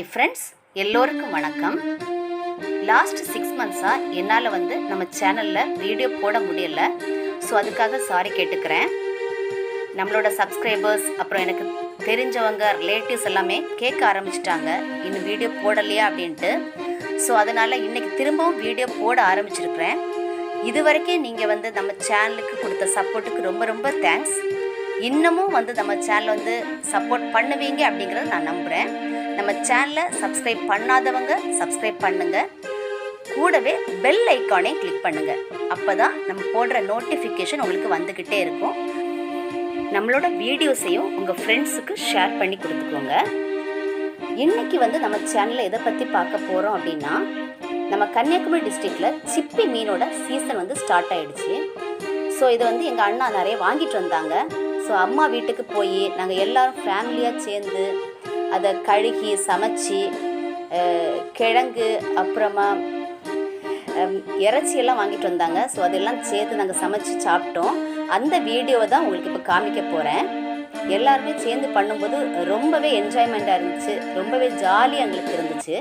Hi friends எல்லோருக்கும் வணக்கம். Last six மந்த்ஸாக என்னால் வந்து நம்ம சேனலில் வீடியோ போட முடியல. ஸோ அதுக்காக சாரி கேட்டுக்கிறேன். நம்மளோட சப்ஸ்கிரைபர்ஸ் அப்புறம் எனக்கு தெரிஞ்சவங்க ரிலேட்டிவ்ஸ் எல்லாமே கேட்க ஆரம்பிச்சிட்டாங்க. இன்னும் வீடியோ போடலையா? அப்படின்ட்டு. ஸோ அதனால் இன்றைக்கி திரும்பவும் வீடியோ போட ஆரம்பிச்சிருக்கிறேன். இது வரைக்கும் நீங்கள் வந்து நம்ம சேனலுக்கு கொடுத்த சப்போர்ட்டுக்கு ரொம்ப ரொம்ப தேங்க்ஸ் இன்னமும் வந்து நம்ம சேனலை வந்து சப்போர்ட் பண்ணுவீங்க அப்படிங்கிறத நான் நம்புகிறேன் நம்ம சேனலை சப்ஸ்கிரைப் பண்ணாதவங்க சப்ஸ்கிரைப் பண்ணுங்கள் கூடவே பெல் ஐக்கானே கிளிக் பண்ணுங்கள் அப்போ தான் நம்ம போடுற நோட்டிஃபிகேஷன் உங்களுக்கு வந்துக்கிட்டே இருக்கும். நம்மளோட வீடியோஸையும் உங்கள் ஃப்ரெண்ட்ஸுக்கு ஷேர் பண்ணி கொடுத்துக்கோங்க. இன்னைக்கு வந்து நம்ம சேனலில் எதை பற்றி பார்க்க போகிறோம் அப்படின்னா நம்ம கன்னியாகுமரி டிஸ்ட்ரிக்டில் சிப்பி மீனோட சீசன் வந்து ஸ்டார்ட் ஆயிடுச்சு. ஸோ இதை வந்து எங்கள் அண்ணா நிறைய வாங்கிட்டு வந்தாங்க. ஸோ அம்மா வீட்டுக்கு போய் நாங்கள் எல்லாரும் ஃபேமிலியாக சேர்ந்து அதை கழுகி சமைச்சு கிழங்கு அப்புறமா இறைச்சியெல்லாம் வாங்கிட்டு வந்தாங்க. ஸோ அதெல்லாம் சேர்த்து நாங்கள் சமைச்சு சாப்பிட்டோம். அந்த வீடியோவை தான் உங்களுக்கு இப்போ காமிக்க போகிறேன் எல்லாருமே சேர்ந்து பண்ணும்போது ரொம்பவே என்ஜாய்மெண்ட்டாக இருந்துச்சு. ரொம்பவே ஜாலியாக எங்களுக்கு இருந்துச்சு.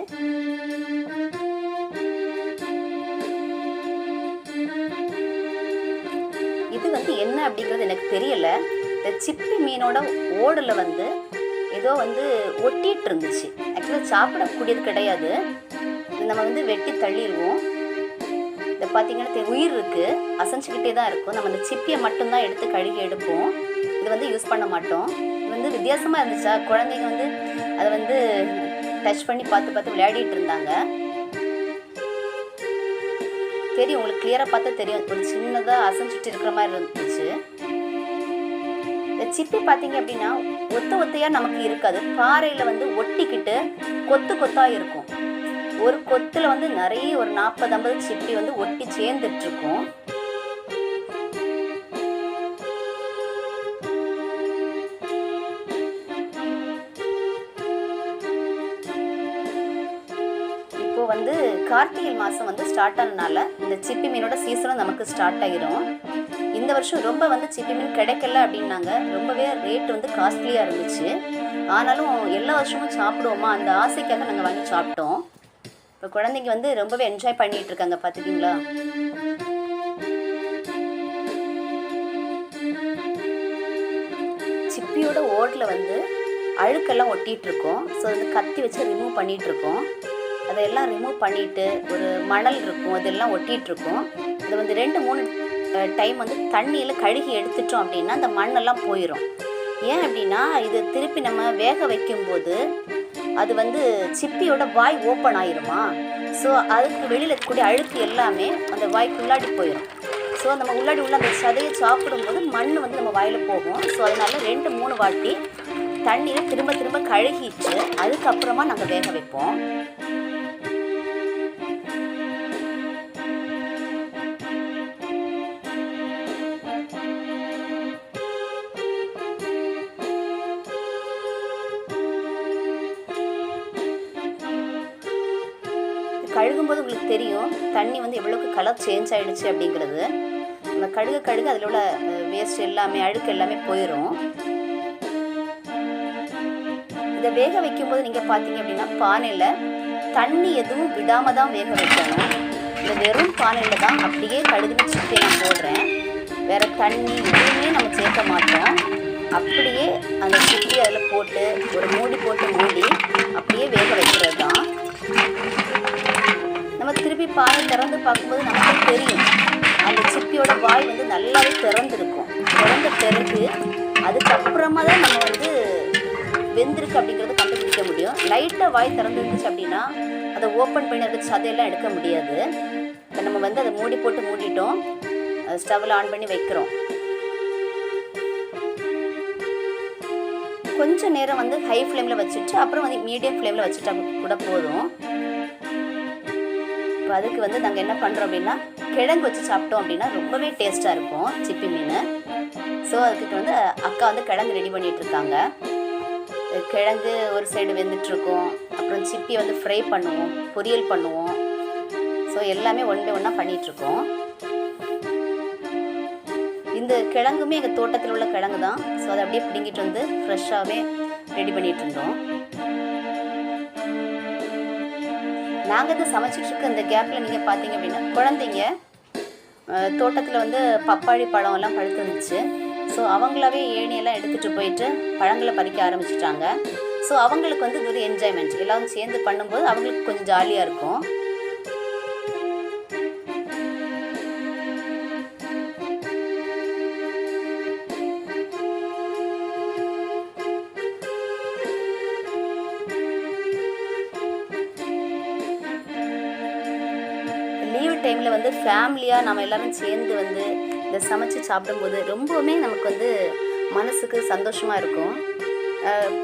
இது வந்து என்ன அப்படிங்கிறது எனக்கு தெரியல. இந்த சிப்பி மீனோட ஓடில் வந்து ஏதோ வந்து ஒட்டிட்டு இருந்துச்சு ஆக்சுவலாக சாப்பிடக்கூடியது கிடையாது. நம்ம வந்து வெட்டி தள்ளிடுவோம் இதை பார்த்தீங்கன்னா உயிர் இருக்குது அசைஞ்சிக்கிட்டே தான் இருக்கும். நம்ம அந்த சிப்பியை மட்டும்தான் எடுத்து கழுகி எடுப்போம். இது வந்து யூஸ் பண்ண மாட்டோம். இது வந்து வித்தியாசமாக இருந்துச்சா? குழந்தைங்க வந்து அதை வந்து டச் பண்ணி பார்த்து பார்த்து விளையாடிட்டு இருந்தாங்க. தெரியும் உங்களுக்கு கிளியராக பார்த்தா தெரியும். ஒரு சின்னதாக அசைஞ்சிட்டு இருக்கிற மாதிரி இருந்துச்சு. சிப்பி பார்த்தீங்க அப்படின்னா ஒத்த ஒத்தையாக நமக்கு இருக்காது. பாறையில் வந்து ஒட்டிக்கிட்டு கொத்து கொத்தாக இருக்கும். ஒரு கொத்தில் வந்து நிறைய ஒரு நாற்பது ஐம்பது சிப்பி வந்து ஒட்டி சேர்ந்துட்டுருக்கும். இப்போ வந்து கார்த்திகை மாதம் வந்து ஸ்டார்ட் ஆனதுனால இந்த சிப்பி மீனோட சீசனும் நமக்கு ஸ்டார்ட் ஆகிரும் இந்த வருஷம் ரொம்ப வந்து சிப்பி மீன் கிடைக்கல அப்படின்னாங்க. ரொம்பவே ரேட் வந்து காஸ்ட்லியாக இருந்துச்சு. ஆனாலும் எல்லா வருஷமும் சாப்பிடுவோமா? அந்த ஆசைக்காக நாங்கள் வாங்கி சாப்பிட்டோம். இப்போ குழந்தைங்க வந்து ரொம்பவே என்ஜாய் பண்ணிட்டு இருக்காங்க பார்த்துக்கிங்களா சிப்பியோட ஓட்டில் வந்து அழுக்கெல்லாம் ஒட்டிட்டு இருக்கோம். ஸோ அது கத்தி வச்சு ரிமூவ் பண்ணிட்டு இருக்கோம். அதையெல்லாம் ரிமூவ் பண்ணிட்டு ஒரு மணல் இருக்கும் அதெல்லாம் ஒட்டிட்டு இருக்கும். இது வந்து ரெண்டு மூணு டைம் வந்து தண்ணியில் கழுகி எடுத்துட்டோம் அப்படின்னா அந்த மண்ணெல்லாம் போயிடும் ஏன் அப்படின்னா இது திருப்பி நம்ம வேக வைக்கும்போது அது வந்து சிப்பியோட வாய் ஓப்பன் ஆயிருமா? ஸோ அதுக்கு வெளியில் இருக்கக்கூடிய அழுக்கு எல்லாமே அந்த வாய்க்கு உள்ளாடி போயிடும் ஸோ நம்ம உள்ளாடி உள்ள அந்த சதையை சாப்பிடும்போது மண் வந்து நம்ம வாயில் போகும். ஸோ அதனால ரெண்டு மூணு வாட்டி தண்ணியில் திரும்ப திரும்ப கழுகிட்டு அதுக்கப்புறமா நாங்கள் வேக வைப்போம். கழுகும்போது உங்களுக்கு தெரியும் தண்ணி வந்து எவ்வளோக்கு கலர் சேஞ்ச் ஆகிடுச்சு அப்படிங்கிறது. நம்ம கழுக கழுகு அதில் உள்ள வேஸ்ட் எல்லாமே அழுக்கு எல்லாமே போயிடும் இதை வேக வைக்கும்போது நீங்கள் பார்த்தீங்க அப்படின்னா பானையில் தண்ணி எதுவும் விடாமல் தான் வேக வைக்கணும். இந்த வெறும் பானையில் தான் அப்படியே கழுகுன்னு சுற்றி நான் போடுறேன். வேறு தண்ணி எதுவுமே நம்ம சேர்க்க மாட்டோம். அப்படியே அந்த சுற்றி அதில் போட்டு ஒரு மூடி போட்டு மூடி அப்படியே வேக வைக்கிறது தான் நம்ம திருப்பி பாலை திறந்து பார்க்கும்போது நமக்கு தெரியும். அந்த சிப்பியோட வாய் வந்து நல்லாவே திறந்துருக்கும். திறந்த பிறகு அதுக்கப்புறமா தான் நம்ம வந்து வெந்திருக்கு அப்படிங்கிறத கண்டுபிடிக்க முடியும். லைட்டாக வாய் திறந்துருந்துச்சு அப்படின்னா அதை ஓப்பன் பண்ணி அதுக்கு சதையெல்லாம் எடுக்க முடியாது. இப்போ நம்ம வந்து அதை மூடி போட்டு மூடிட்டோம். ஸ்டவ்வில் ஆன் பண்ணி வைக்கிறோம். கொஞ்சம் நேரம் வந்து ஹை ஃப்ளேமில் வச்சுட்டு அப்புறம் வந்து மீடியம் ஃப்ளேமில் வச்சுட்டா கூட போதும். இப்போ அதுக்கு வந்து நாங்கள் என்ன பண்ணுறோம் அப்படின்னா கிழங்கு வச்சு சாப்பிட்டோம் அப்படின்னா ரொம்பவே டேஸ்ட்டாக இருக்கும் சிப்பி மீன். ஸோ அதுக்கு வந்து அக்கா வந்து கிழங்கு ரெடி பண்ணிட்டு இருக்காங்க. கிழங்கு ஒரு சைடு வெந்துட்டுருக்கோம் அப்புறம் சிப்பி வந்து ஃப்ரை பண்ணுவோம் பொரியல் பண்ணுவோம். ஸோ எல்லாமே ஒன் பை ஒன்னாக பண்ணிகிட்ருக்கோம் இந்த கிழங்குமே எங்கள் தோட்டத்தில் உள்ள கிழங்கு தான் ஸோ அதை அப்படியே பிடுங்கிட்டு வந்து ஃப்ரெஷ்ஷாகவே ரெடி பண்ணிகிட்டு இருந்தோம். நாங்கள் இது சமைச்சிட்டுருக்கு இந்த கேப்பில் நீங்கள் பார்த்தீங்க அப்படின்னா குழந்தைங்க தோட்டத்தில் வந்து பப்பாளி பழம் எல்லாம் பழுத்து வந்துச்சு ஸோ அவங்களாவே ஏணியெல்லாம் எடுத்துகிட்டு போயிட்டு பழங்களை பறிக்க ஆரம்பிச்சிட்டாங்க. ஸோ அவங்களுக்கு வந்து இது ஒரு என்ஜாய்மெண்ட் எல்லாரும் சேர்ந்து பண்ணும்போது அவங்களுக்கு கொஞ்சம் ஜாலியாக இருக்கும். டைமில் வந்து ஃபேமிலியாக நம்ம எல்லோரும் சேர்ந்து வந்து இதை சமைச்சு சாப்பிடும்போது ரொம்பவுமே நமக்கு வந்து மனசுக்கு சந்தோஷமாக இருக்கும்.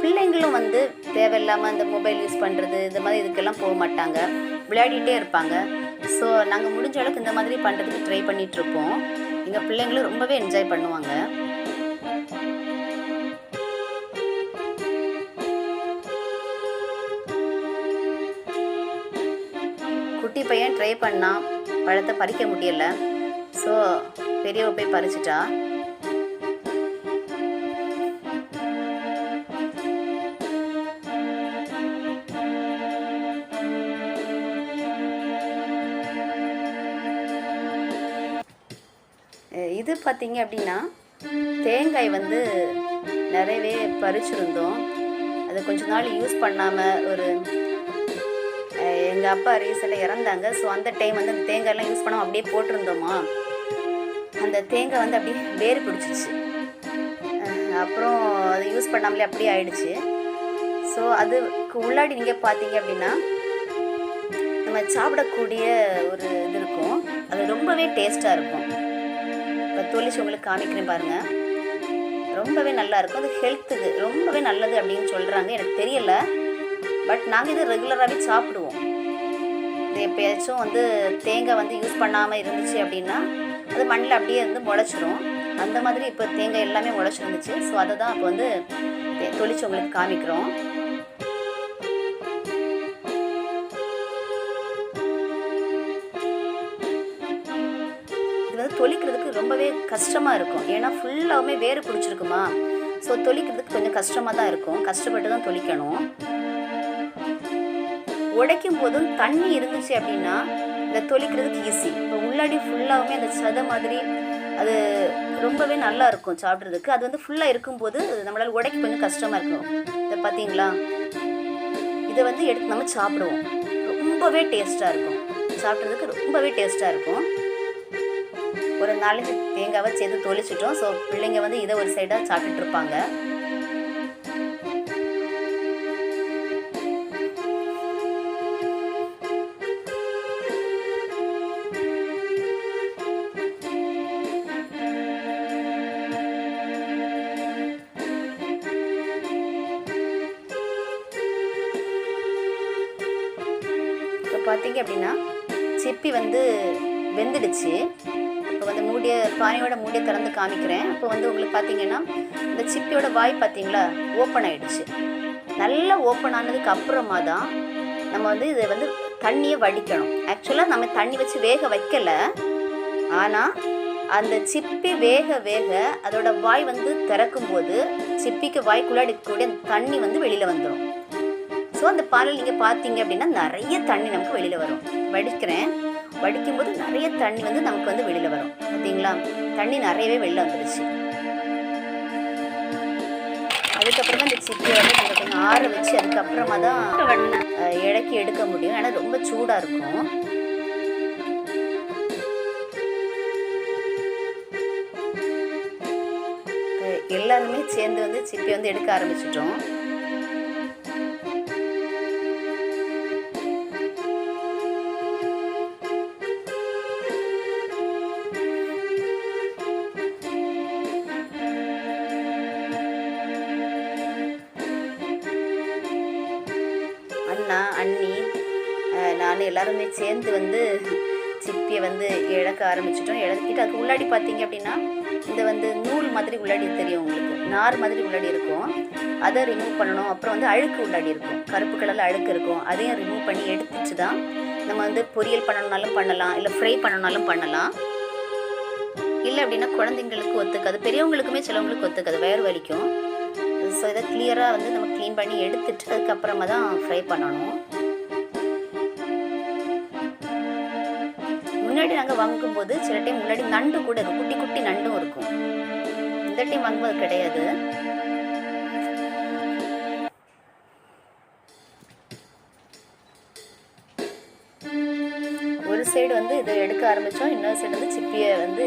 பிள்ளைங்களும் வந்து தேவையில்லாமல் இந்த மொபைல் யூஸ் பண்ணுறது இந்த மாதிரி இதுக்கெல்லாம் போக மாட்டாங்க. விளையாடிட்டே இருப்பாங்க. ஸோ நாங்கள் முடிஞ்ச அளவுக்கு இந்த மாதிரி பண்ணுறதுக்கு ட்ரை பண்ணிகிட்ருப்போம் எங்கள் பிள்ளைங்களும் ரொம்பவே என்ஜாய் பண்ணுவாங்க. குட்டி பையன் ட்ரை பண்ணான். பழத்தை பறிக்க முடியல. ஸோ பெரியவ போய் பறிச்சிட்டா. இது பார்த்தீங்க அப்படின்னா தேங்காய் வந்து நிறையவே பறிச்சிருந்தோம். அது கொஞ்ச நாள் யூஸ் பண்ணாமல் ஒரு எங்கள் அப்பா ரீசெண்டாக இறந்தாங்க. ஸோ அந்த டைம் வந்து அந்த தேங்காயெல்லாம் யூஸ் பண்ணாமல் அப்படியே போட்டிருந்தோமா? அந்த தேங்காய் வந்து அப்படியே வேர் பிடிச்சிச்சு அப்புறம் அதை யூஸ் பண்ணாமலே அப்படியே ஆயிடுச்சு. ஸோ அதுக்கு உள்ளாடி நீங்கள் பார்த்தீங்க அப்படின்னா நம்ம சாப்பிடக்கூடிய ஒரு இது இருக்கும். அது ரொம்பவே டேஸ்ட்டாக இருக்கும். இப்போ தொழிச்சு உங்களுக்கு காமிக்கிறேன் பாருங்கள் ரொம்பவே நல்லா இருக்கும். அது ஹெல்த்துக்கு ரொம்பவே நல்லது அப்படின்னு சொல்கிறாங்க எனக்கு தெரியல. பட் நாங்கள் இது ரெகுலராகவே சாப்பிடுவோம். எப்பயாச்சும் வந்து தேங்காய் வந்து யூஸ் பண்ணாமல் இருந்துச்சு அப்படின்னா அது மண்ணில் அப்படியே வந்து முளைச்சிரும். அந்த மாதிரி இப்போ தேங்காய் எல்லாமே முளைச்சிருந்துச்சு ஸோ அதை தான் இப்போ வந்து தெ- தொளிச்சு உங்களுக்கு காமிக்கிறோம். இது வந்து தொளிக்கிறதுக்கு ரொம்பவே கஷ்டமாக இருக்கும். ஏன்னா ஃபுல்லாகவுமே வேறு பிடிச்சிருக்குமா? ஸோ தொளிக்கிறதுக்கு கொஞ்சம் கஷ்டமாக தான் இருக்கும். கஷ்டப்பட்டு தான் தொளிக்கணும். உடைக்கும் போதும் தண்ணி இருந்துச்சு அப்படின்னா இந்த தொளிக்கிறதுக்கு ஈஸி இப்போ உள்ளாடி ஃபுல்லாகவுமே அந்த சதை மாதிரி அது ரொம்பவே நல்லா இருக்கும் சாப்பிட்றதுக்கு. அது வந்து ஃபுல்லாக இருக்கும்போது நம்மளால் உடைக்க கொஞ்சம் கஷ்டமாக இருக்கும். இதை பார்த்தீங்களா இதை வந்து எடுத்து நம்ம சாப்பிடுவோம். ரொம்பவே டேஸ்ட்டாக இருக்கும். சாப்பிட்றதுக்கு ரொம்பவே டேஸ்ட்டாக இருக்கும். ஒரு நாளைக்கு தேங்காவை சேர்த்து தொளிச்சிட்டோம். ஸோ பிள்ளைங்க வந்து இதை ஒரு சைடாக சாப்பிட்டுட்டு இருப்பாங்க. காமிக்கிறேன். இப்போ வந்து உங்களுக்கு பார்த்தீங்கன்னா இந்த சிப்பியோட வாய் பார்த்தீங்களா ஓப்பன் ஆகிடுச்சு நல்லா ஓப்பன் ஆனதுக்கு அப்புறமா தான் நம்ம வந்து இதை வந்து தண்ணியை வடிக்கணும். ஆக்சுவலாக நம்ம தண்ணி வச்சு வேக வைக்கலை. ஆனால் அந்த சிப்பி வேக வேக அதோட வாய் வந்து திறக்கும்போது சிப்பிக்கு வாய்க்குள்ளாடி இருக்கக்கூடிய தண்ணி வந்து வெளியில் வந்துடும் ஸோ அந்த பாலில் நீங்கள் பார்த்தீங்க அப்படின்னா நிறைய தண்ணி நமக்கு வெளியில் வரும். வடிக்கிறேன். வடிக்கும்போது நிறைய தண்ணி வந்து நமக்கு வந்து வெளியில் வரும். பார்த்தீங்களா? தண்ணி நிறையவே வெளில வந்துடுச்சு அதுக்கப்புறம் தான் இந்த சிப்பியை வந்து கொஞ்சம் கொஞ்சம் ஆற வச்சு அதுக்கப்புறமா தான் அஹ், எடுக்க முடியும். ஏன்னா ரொம்ப சூடாக இருக்கும். எல்லாருமே சேர்ந்து வந்து சிப்பி வந்து எடுக்க ஆரம்பிச்சிட்டோம். சேர்ந்து வந்து சிப்பியை வந்து இழக்க ஆரம்பிச்சிட்டோம். இழக்கிட்டு அதுக்கு உள்ளாடி பார்த்தீங்க அப்படின்னா இந்த வந்து நூல் மாதிரி உள்ளாடி தெரியும் உங்களுக்கு. நார் மாதிரி உள்ளாடி இருக்கும். அதை ரிமூவ் பண்ணணும். அப்புறம் வந்து அழுக்கு உள்ளாடி இருக்கும். கருப்பு கலரில் அழுக்கு இருக்கும். அதையும் ரிமூவ் பண்ணி எடுத்துட்டு தான் நம்ம வந்து பொரியல் பண்ணணும்னாலும் பண்ணலாம். இல்லை ஃப்ரை பண்ணணும்னாலும் பண்ணலாம். இல்லை அப்படின்னா குழந்தைங்களுக்கு ஒத்துக்காது. பெரியவங்களுக்குமே சிலவங்களுக்கு ஒத்துக்காது. வயிறு வலிக்கும். ஸோ இதை கிளியராக வந்து நம்ம க்ளீன் பண்ணி எடுத்துட்டு அதுக்கப்புறமா தான் ஃப்ரை பண்ணணும். முன்னாடி நாங்கள் வாங்கும்போது சில டைம் முன்னாடி நண்டு கூட இருக்கும். குட்டி குட்டி நண்டும் இருக்கும். இந்த டைம் வாங்கும்போது கிடையாது. ஒரு சைடு வந்து இதை எடுக்க ஆரம்பித்தோம் இன்னொரு சைடு வந்து சிப்பியை வந்து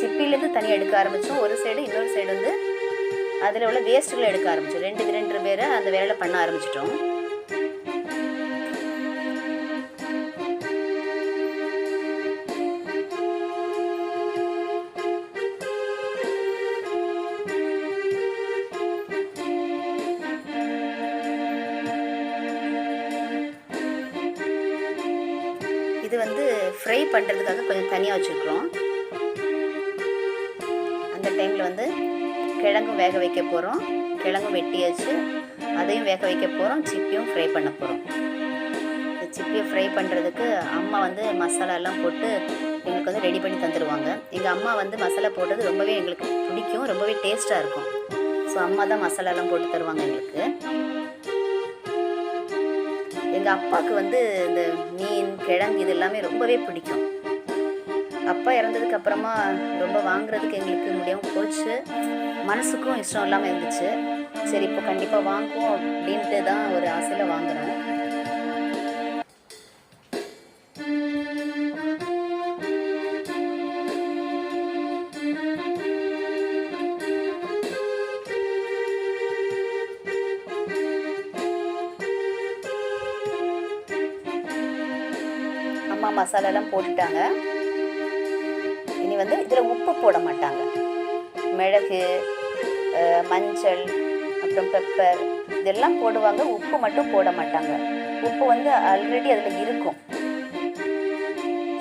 சிப்பிலேருந்து தனியாக எடுக்க ஆரம்பித்தோம் ஒரு சைடு இன்னொரு சைடு வந்து அதில் உள்ள வேஸ்ட்டுகளை எடுக்க ஆரம்பித்தோம் ரெண்டு ரெண்டு பேரை அந்த வேலையில் பண்ண ஆரம்பிச்சிட்டோம். பண்ணுறதுக்காக கொஞ்சம் தனியாக வச்சுருக்குறோம். அந்த டைமில் வந்து கிழங்கும் வேக வைக்க போகிறோம் கிழங்கும் வெட்டியாச்சு. அதையும் வேக வைக்க போகிறோம் சிப்பியும் ஃப்ரை பண்ண போகிறோம் இந்த சிப்பியை ஃப்ரை பண்ணுறதுக்கு அம்மா வந்து மசாலா எல்லாம் போட்டு எங்களுக்கு வந்து ரெடி பண்ணி தந்துடுவாங்க எங்கள் அம்மா வந்து மசாலா போட்டது ரொம்பவே எங்களுக்கு பிடிக்கும். ரொம்பவே டேஸ்ட்டாக இருக்கும். ஸோ அம்மா தான் மசாலாலாம் போட்டு தருவாங்க எங்களுக்கு. எங்கள் அப்பாவுக்கு வந்து இந்த மீன் கிழங்கு இது எல்லாமே ரொம்பவே பிடிக்கும். அப்பா இறந்ததுக்கு அப்புறமா ரொம்ப வாங்குறதுக்கு எங்களுக்கு முடியாமல் போச்சு. மனசுக்கும் இஷ்டம் இல்லாமல் இருந்துச்சு. சரி இப்போ கண்டிப்பாக வாங்குவோம் அப்படின்ட்டு தான் ஒரு ஆசையில் வாங்குறோம். அம்மா மசாலாலாம் போட்டுட்டாங்க. வந்து இதில் உப்பு போட மாட்டாங்க. மிளகு மஞ்சள் அப்புறம் பெப்பர் இதெல்லாம் போடுவாங்க. உப்பு மட்டும் போட மாட்டாங்க. உப்பு வந்து ஆல்ரெடி அதில் இருக்கும்.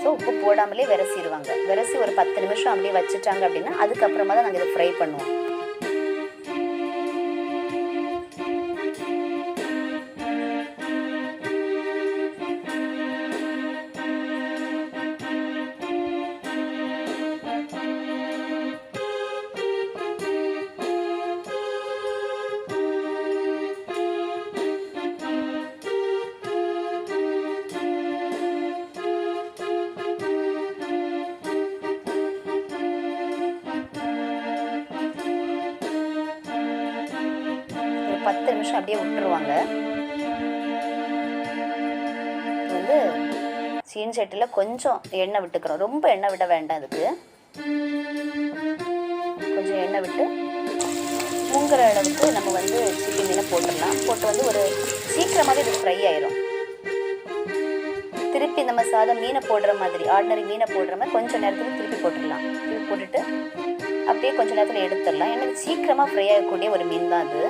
ஸோ உப்பு போடாமலே விரசிடுவாங்க விரசி ஒரு பத்து நிமிஷம் அப்படியே வச்சுட்டாங்க அப்படின்னா அதுக்கப்புறமா தான் நாங்கள் இதை ஃப்ரை பண்ணுவோம். பத்து நிமிஷம் அப்படியே விட்டுருவாங்க. வந்து சீன் சட்டியில் கொஞ்சம் எண்ணெய் விட்டுக்கிறோம். ரொம்ப எண்ணெய் விட வேண்டாம் அதுக்கு கொஞ்சம் எண்ணெய் விட்டு மூங்குற அளவுக்கு நம்ம வந்து சிக்கன் மீனை போட்டுடலாம். போட்டு வந்து ஒரு சீக்கிரமாகவே இது ஃப்ரை ஆயிரும். திருப்பி நம்ம சாதம் மீனை போடுற மாதிரி ஆர்டினரி மீனை போடுற மாதிரி கொஞ்சம் நேரத்தில் திருப்பி போட்டுடலாம். திருப்பி போட்டுட்டு அப்படியே கொஞ்சம் நேரத்தில் எடுத்துடலாம். ஏன்னா சீக்கிரமாக ஃப்ரை ஆகக்கூடிய ஒரு மீன் தான் அது.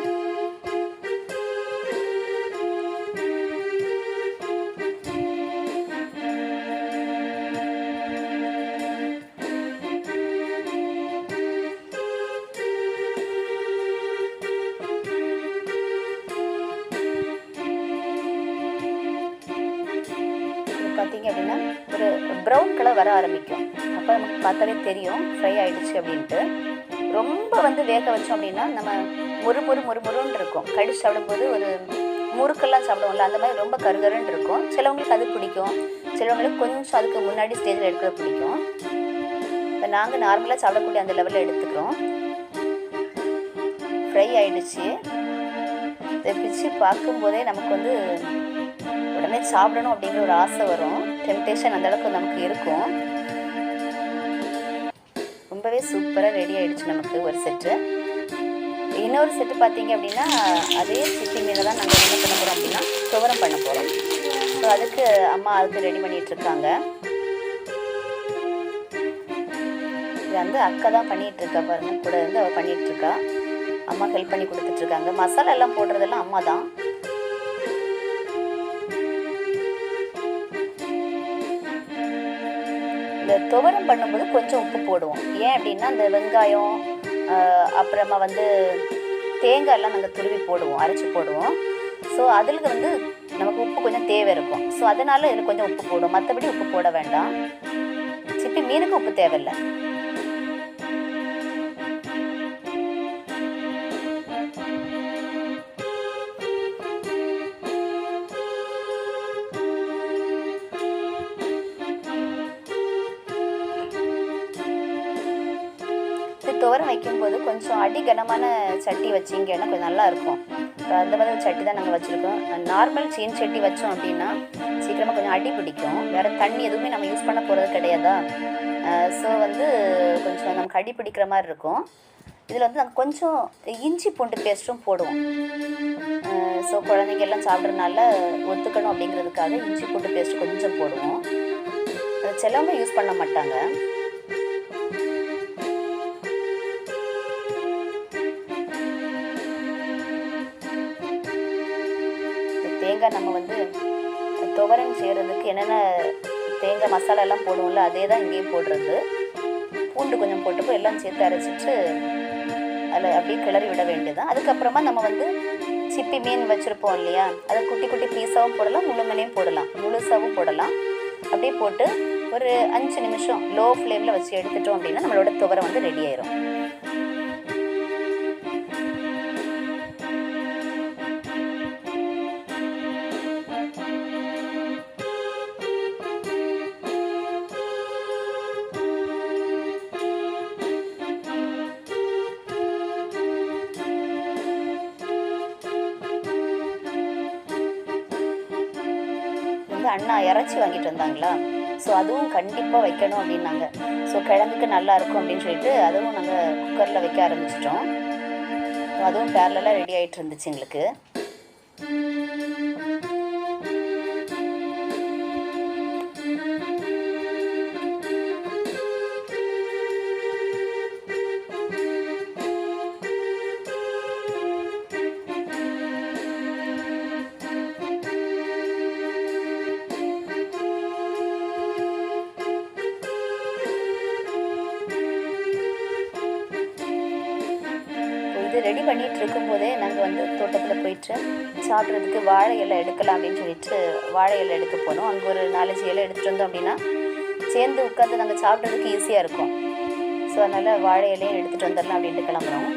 வர ஆரம்பிக்கும். அப்போ நமக்கு பார்த்தாலே தெரியும் ஃப்ரை ஆயிடுச்சு அப்படின்ட்டு. ரொம்ப வந்து வேக வச்சோம் அப்படின்னா நம்ம முறு முறு முறு முருன்னு இருக்கும். கடிச்சு சாப்பிடும்போது ஒரு முறுக்கெல்லாம் சாப்பிடுவோம்ல அந்த மாதிரி ரொம்ப கருகருன்னு இருக்கும். சிலவங்களுக்கு அது பிடிக்கும். சிலவங்களுக்கு கொஞ்சம் அதுக்கு முன்னாடி ஸ்டேஜில் எடுக்கிறது பிடிக்கும். இப்போ நாங்கள் நார்மலாக சாப்பிடக்கூடிய அந்த லெவலில் எடுத்துக்கிறோம். ஃப்ரை ஆயிடுச்சு. இதை பிச்சு பார்க்கும்போதே நமக்கு வந்து உடனே சாப்பிடணும் அப்படிங்கிற ஒரு ஆசை வரும். டெம்டேஷன் அந்த அளவுக்கு நமக்கு இருக்கும். ரொம்பவே சூப்பராக ரெடி ஆகிடுச்சு நமக்கு ஒரு செட்டு இன்னொரு செட்டு பார்த்தீங்க அப்படின்னா அதே சிட்டி மீனை தான் நாங்கள் என்ன பண்ண போகிறோம் அப்படின்னா துவரம் பண்ண போகிறோம் ஸோ அதுக்கு அம்மா அதுக்கு ரெடி பண்ணிகிட்ருக்காங்க இருக்காங்க. இது வந்து அக்கா தான் பண்ணிகிட்ருக்கா இருக்கா பாருங்க கூட இருந்து அவள் பண்ணிகிட்ருக்கா அம்மா ஹெல்ப் பண்ணி கொடுத்துட்ருக்காங்க மசாலா எல்லாம் போடுறதெல்லாம் அம்மா தான். இந்த துவரம் பண்ணும்போது கொஞ்சம் உப்பு போடுவோம். ஏன் அப்படின்னா இந்த வெங்காயம் அப்புறமா வந்து தேங்காயெல்லாம் நாங்கள் துருவி போடுவோம் அரைச்சி போடுவோம். ஸோ அதில் வந்து நமக்கு உப்பு கொஞ்சம் தேவை இருக்கும். ஸோ அதனால் இதில் கொஞ்சம் உப்பு போடும் மற்றபடி உப்பு போட வேண்டாம். சிப்பி மீனுக்கு உப்பு தேவையில்லை. துவரம் வைக்கும்போது கொஞ்சம் அடி கனமான சட்டி வச்சிங்கன்னா கொஞ்சம் நல்லாயிருக்கும். இப்போ அந்த மாதிரி சட்டி தான் நாங்கள் வச்சுருக்கோம். நார்மல் சீன் சட்டி வச்சோம் அப்படின்னா சீக்கிரமாக கொஞ்சம் அடி பிடிக்கும். வேறு தண்ணி எதுவுமே நம்ம யூஸ் பண்ண போகிறது கிடையாதா? ஸோ வந்து கொஞ்சம் நமக்கு அடி பிடிக்கிற மாதிரி இருக்கும். இதில் வந்து நாங்கள் கொஞ்சம் இஞ்சி பூண்டு பேஸ்ட்டும் போடுவோம். ஸோ குழந்தைங்க எல்லாம் சாப்பிட்றதுனால ஒத்துக்கணும் அப்படிங்கிறதுக்காக இஞ்சி பூண்டு பேஸ்ட் கொஞ்சம் போடுவோம். அது சிலவங்க யூஸ் பண்ண மாட்டாங்க. தேங்காய் நம்ம வந்து துவரன் செய்கிறதுக்கு என்னென்ன தேங்காய் மசாலா எல்லாம் போடுவோம்ல அதே தான் இங்கேயும் போடுறது. பூண்டு கொஞ்சம் போட்டுப்போ எல்லாம் சேர்த்து அரைச்சிட்டு அதில் அப்படியே கிளறி விட வேண்டியதான் அதுக்கப்புறமா நம்ம வந்து சிப்பி மீன் வச்சுருப்போம் இல்லையா அதை குட்டி குட்டி பீஸாகவும் போடலாம் முழுமனையும் போடலாம் முழுசாகவும் போடலாம். அப்படியே போட்டு ஒரு அஞ்சு நிமிஷம் லோ ஃப்ளேமில் வச்சு எடுத்துட்டோம் அப்படின்னா நம்மளோட துவரை வந்து ரெடி ஆயிரும். வந்து அண்ணா இறச்சி வாங்கிட்டு வந்தாங்களா? ஸோ அதுவும் கண்டிப்பாக வைக்கணும் அப்படின்னாங்க. ஸோ கிழங்குக்கு நல்லா இருக்கும் அப்படின்னு சொல்லிட்டு அதுவும் நாங்கள் குக்கரில் வைக்க ஆரம்பிச்சிட்டோம். அதுவும் பேரலாக ரெடி ஆகிட்டு இருந்துச்சு எங்களுக்கு. ரெடி பண்ணிகிட்டு இருக்கும்போதே நாங்கள் வந்து தோட்டத்தில் போயிட்டு சாப்பிட்றதுக்கு வாழை இலை எடுக்கலாம் அப்படின்னு சொல்லிட்டு வாழை இலை எடுக்க போனோம். அங்கே ஒரு நாலஞ்சு இலை எடுத்துகிட்டு வந்தோம் அப்படின்னா சேர்ந்து உட்காந்து நாங்கள் சாப்பிட்றதுக்கு ஈஸியாக இருக்கும். ஸோ அதனால் வாழை இலையும் எடுத்துகிட்டு வந்துடலாம் அப்படின்ட்டு கிளம்புறோம்.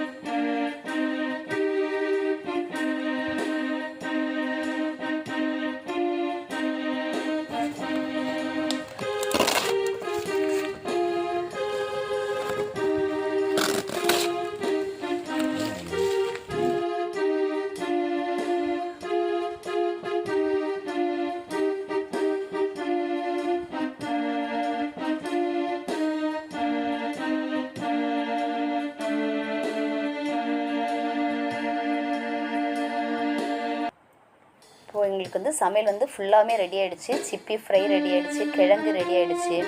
லஞ்சுக்கு வந்து சமையல் வந்து ஃபுல்லாகவே ரெடி ஆகிடுச்சு சிப்பி ஃப்ரை ரெடி ஆகிடுச்சு கிழங்கு ரெடி ஆகிடுச்சு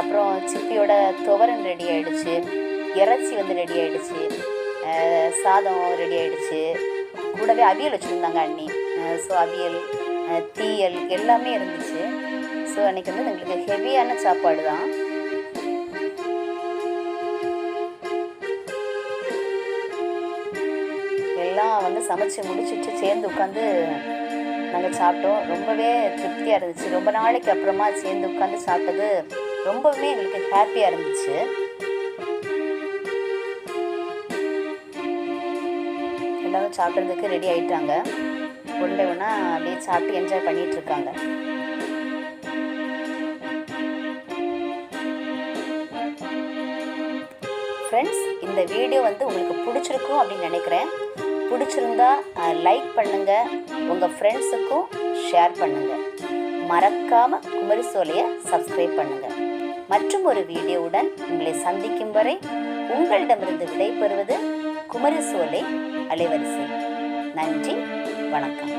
அப்புறம் சிப்பியோட துவரன் ரெடி ஆகிடுச்சு இறைச்சி வந்து ரெடி ஆகிடுச்சு சாதம் ரெடி ஆகிடுச்சு கூடவே அவியல் வச்சுருந்தாங்க அண்ணி. ஸோ அவியல் தீயல் எல்லாமே இருந்துச்சு. ஸோ அன்றைக்கி வந்து எங்களுக்கு ஹெவியான சாப்பாடு தான். எல்லாம் வந்து சமைச்சு முடிச்சிட்டு சேர்ந்து உட்காந்து நாங்கள் சாப்பிட்டோம். ரொம்பவே திருப்தியாக இருந்துச்சு. ரொம்ப நாளைக்கு அப்புறமா சேர்ந்து உட்காந்து சாப்பிட்டது ரொம்பவுமே எங்களுக்கு ஹாப்பியாக இருந்துச்சு. எல்லாரும் சாப்பிட்றதுக்கு ரெடி ஆயிட்டாங்க. ஒன்றை ஒன்றா அப்படியே சாப்பிட்டு என்ஜாய் பண்ணிட்டு இருக்காங்க. ஃப்ரெண்ட்ஸ் இந்த வீடியோ வந்து உங்களுக்கு பிடிச்சிருக்கும் அப்படின்னு நினைக்கிறேன். பிடிச்சிருந்தா லைக் பண்ணுங்க. உங்கள் ஃப்ரெண்ட்ஸுக்கும் ஷேர் பண்ணுங்க. மறக்காம குமரி சோலையை சப்ஸ்கிரைப் பண்ணுங்க. மற்றும் ஒரு வீடியோவுடன் உங்களை சந்திக்கும் வரை உங்களிடமிருந்து விடைபெறுவது குமரி சோலை அலைவரிசை. நன்றி வணக்கம்.